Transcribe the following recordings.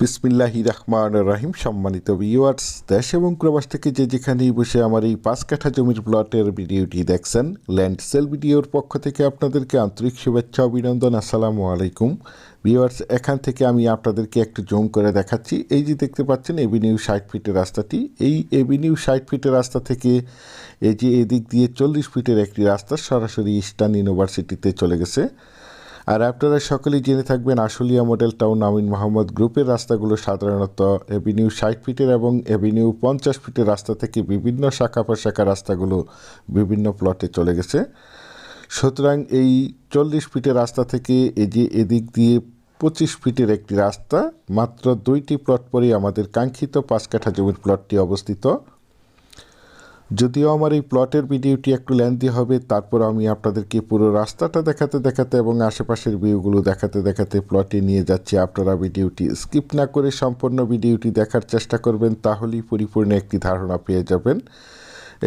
বিসমিল্লাহি রহমান রাহিম, সম্মানিত ভিউয়ার্স দেশ এবং প্রবাস থেকে যে যেখানেই বসে আমার এই পাঁচ কাঠা জমির প্লটের ভিডিওটি দেখছেন ল্যান্ড সেল ভিডিওর পক্ষ থেকে আপনাদেরকে আন্তরিক শুভেচ্ছা, অভিনন্দন, আসসালামু আলাইকুম। ভিউয়ার্স এখান থেকে আমি আপনাদেরকে একটু জুম করে দেখাচ্ছি। এই যে দেখতে পাচ্ছেন এভিনিউ ষাট ফিটের রাস্তাটি। এই এভিনিউ ষাট ফিটের রাস্তা থেকে এই যে এদিক দিয়ে চল্লিশ ফিটের একটি রাস্তা সরাসরি ইস্টার্ন ইউনিভার্সিটিতে চলে গেছে। আর আপনারা সকলেই জেনে থাকবেন আশুলিয়া মডেল টাউন আমিন মোহাম্মদ গ্রুপের রাস্তাগুলো সাধারণত এভিনিউ ষাট ফিটের এবং এভিনিউ পঞ্চাশ ফিটের রাস্তা থেকে বিভিন্ন শাখা প্রশাখা রাস্তাগুলো বিভিন্ন প্লটে চলে গেছে। সুতরাং এই চল্লিশ ফিটের রাস্তা থেকে এই যে এদিক দিয়ে পঁচিশ ফিটের একটি রাস্তা, মাত্র দুইটি প্লট পরেই আমাদের কাঙ্ক্ষিত পাঁচ কাঠা জমির প্লটটি অবস্থিত। যদিও আমার এই প্লটের ভিডিওটি একটু লেন্দি হবে, তারপর আমি আপনাদেরকে পুরো রাস্তাটা দেখাতে দেখাতে এবং আশেপাশের ভিউগুলো দেখাতে দেখাতে প্লটে নিয়ে যাচ্ছি। আপনারা ভিডিওটি স্কিপ না করে সম্পূর্ণ ভিডিওটি দেখার চেষ্টা করবেন, তাহলেই পরিপূর্ণ একটি ধারণা পেয়ে যাবেন।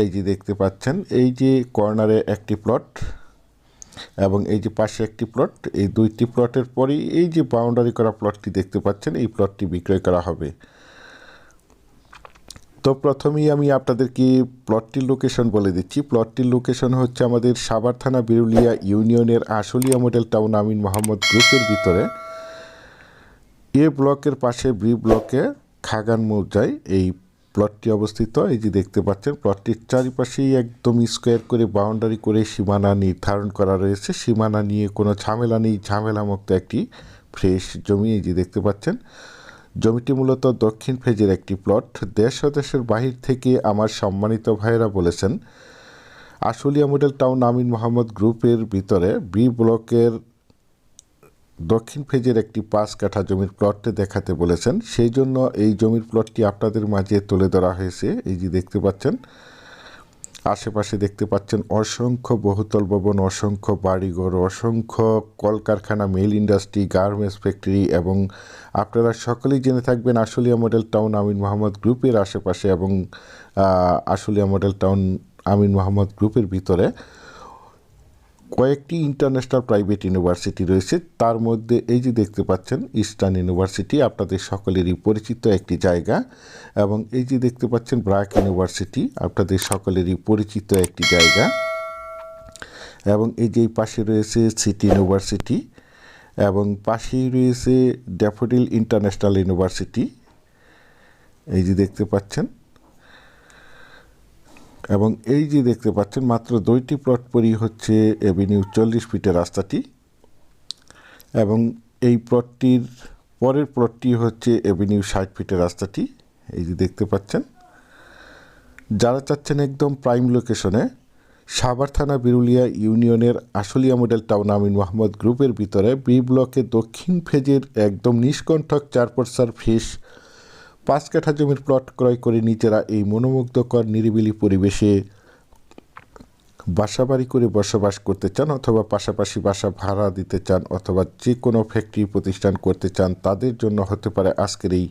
এই যে দেখতে পাচ্ছেন, এই যে কর্নারে একটি প্লট এবং এই যে পাশে একটি প্লট এই দুইটি প্লটের পরেই এই যে বাউন্ডারি করা প্লটটি দেখতে পাচ্ছেন, এই প্লটটি বিক্রয় করা হবে। তো প্রথমেই আমি আপনাদেরকে প্লটটির লোকেশন বলে দিচ্ছি। প্লটটির লোকেশন হচ্ছে আমাদের সাভার থানা বিরুলিয়া ইউনিয়নের আশুলিয়া মডেল টাউন আমিন মোহাম্মদ গ্রুপের ভিতরে। এ ব্লকের পাশে বি ব্লকে খাগান মৌজায় এই প্লটটি অবস্থিত। এই যে দেখতে পাচ্ছেন, প্লটটির চারিপাশেই একদম স্কোয়ার করে বাউন্ডারি করে সীমানা নির্ধারণ করা রয়েছে। সীমানা নিয়ে কোনো ঝামেলা নেই। ঝামেলামুক্ত একটি ফ্রেশ জমি, এই যে দেখতে পাচ্ছেন। জমিটি মূলত দক্ষিণ ফেজের একটি প্লট। দেশ ও দেশের বাহির থেকে আমার সম্মানিত ভাইয়েরা বলেছেন, আশুলিয়া মডেল টাউন আমিন মোহাম্মদ গ্রুপের ভিতরে বি ব্লকের দক্ষিণ ফেজের একটি পাঁচ কাঠা জমির প্লটটি দেখাতে বলেছেন। সেই জন্য এই জমির প্লটটি আপনাদের মাঝে তুলে ধরা হয়েছে। এই যে দেখতে পাচ্ছেন আশেপাশে দেখতে পাচ্ছেন অসংখ্য বহুতল ভবন, অসংখ্য বাড়িঘর, অসংখ্য কলকারখানা মেল ইন্ডাস্ট্রি গার্মেন্টস ফ্যাক্টরি এবং আপনারা সকলেই জেনে থাকবেন আশুলিয়া মডেল টাউন আমিন মোহাম্মদ গ্রুপের আশেপাশে এবং আশুলিয়া মডেল টাউন আমিন মোহাম্মদ গ্রুপের ভিতরে। কয়েকটি ইন্টারন্যাশনাল প্রাইভেট ইউনিভার্সিটি রয়েছে। তার মধ্যে এই যে দেখতে পাচ্ছেন ইস্টার্ন ইউনিভার্সিটি আপনাদের সকলেরই পরিচিত একটি জায়গা। এবং এই যে দেখতে পাচ্ছেন ব্রাক ইউনিভার্সিটি আপনাদের সকলেরই পরিচিত একটি জায়গা। এবং এই যে পাশে রয়েছে সিটি ইউনিভার্সিটি এবং পাশেই রয়েছে ড্যাফোডিল ইন্টারন্যাশনাল ইউনিভার্সিটি এই যে দেখতে পাচ্ছেন এবং এই যে দেখতে পাচ্ছেন, মাত্র দুইটি প্লট পরই হচ্ছে এভিনিউ চল্লিশ ফিটের রাস্তাটি। এবং এই প্লটটির পরের প্লটটি হচ্ছে এভিনিউ ষাট ফিটের রাস্তাটি, এই যে দেখতে পাচ্ছেন। যারা চাচ্ছেন একদম প্রাইম লোকেশনে, সাভার থানা বিরুলিয়া ইউনিয়নের আশুলিয়া মডেল টাউন আমিন মোহাম্মদ গ্রুপের ভিতরে, বি ব্লকে দক্ষিণ ফেজের একদম নিষ্কণ্ঠক চার পরসার ফিস পাঁচ কাঠা জমির প্লট ক্রয় করে নিজেরা এই মনোমুগ্ধকর, নিরিবিলি পরিবেশে বাসা বাড়ি করে বসবাস করতে চান অথবা পাশাপাশি বাসা ভাড়া দিতে চান অথবা যে কোনো ফ্যাক্টরি প্রতিষ্ঠান করতে চান, তাদের জন্য হতে পারে আজকের এই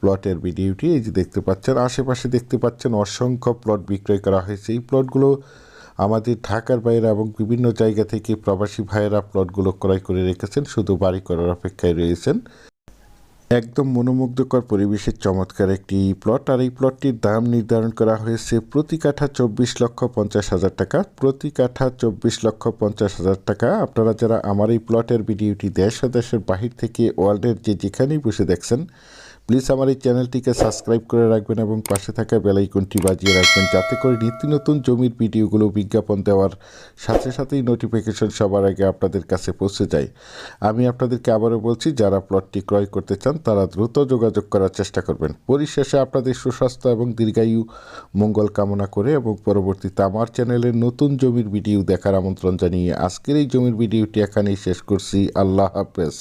প্লটের ভিডিওটি। এই যে দেখতে পাচ্ছেন, আশেপাশে দেখতে পাচ্ছেন অসংখ্য প্লট বিক্রয় করা হয়েছে। এই প্লটগুলো আমাদের ঢাকার বাইরে এবং বিভিন্ন জায়গা থেকে প্রবাসী ভাইয়েরা প্লটগুলো ক্রয় করে রেখেছেন, শুধু বাড়ি করার অপেক্ষায় রয়েছেন। একদম মনোমুগ্ধকর পরিবেশের চমৎকার একটি প্লট আর এই প্লটটির দাম নির্ধারণ করা হয়েছে প্রতি কাঠা চব্বিশ লক্ষ পঞ্চাশ হাজার টাকা। প্রতি কাঠা চব্বিশ লক্ষ পঞ্চাশ হাজার টাকা। আপনারা যারা আমার এই প্লটের ভিডিওটি দেশ দেশের বাহির থেকে ওয়ার্ল্ডের যে যেখানেই বসে দেখছেন প্লিজ আমার এই চ্যানেলটিকে সাবস্ক্রাইব করে রাখবেন এবং পাশে থাকা বেলাইকনটি বাজিয়ে রাখবেন যাতে করে নিত্য নতুন জমির ভিডিওগুলো বিজ্ঞাপন দেওয়ার সাথে সাথেই নোটিফিকেশন সবার আগে আপনাদের কাছে পৌঁছে যায়। আমি আপনাদেরকে আবারও বলছি, যারা প্লটটি ক্রয় করতে চান, তারা দ্রুত যোগাযোগ করার চেষ্টা করবেন। পরিশেষে আপনাদের সুস্বাস্থ্য এবং দীর্ঘায়ু মঙ্গল কামনা করে এবং পরবর্তীতে আমার চ্যানেলের নতুন জমির ভিডিও দেখার আমন্ত্রণ জানিয়ে আজকের এই জমির ভিডিওটি এখানেই শেষ করছি। আল্লাহ হাফেজ।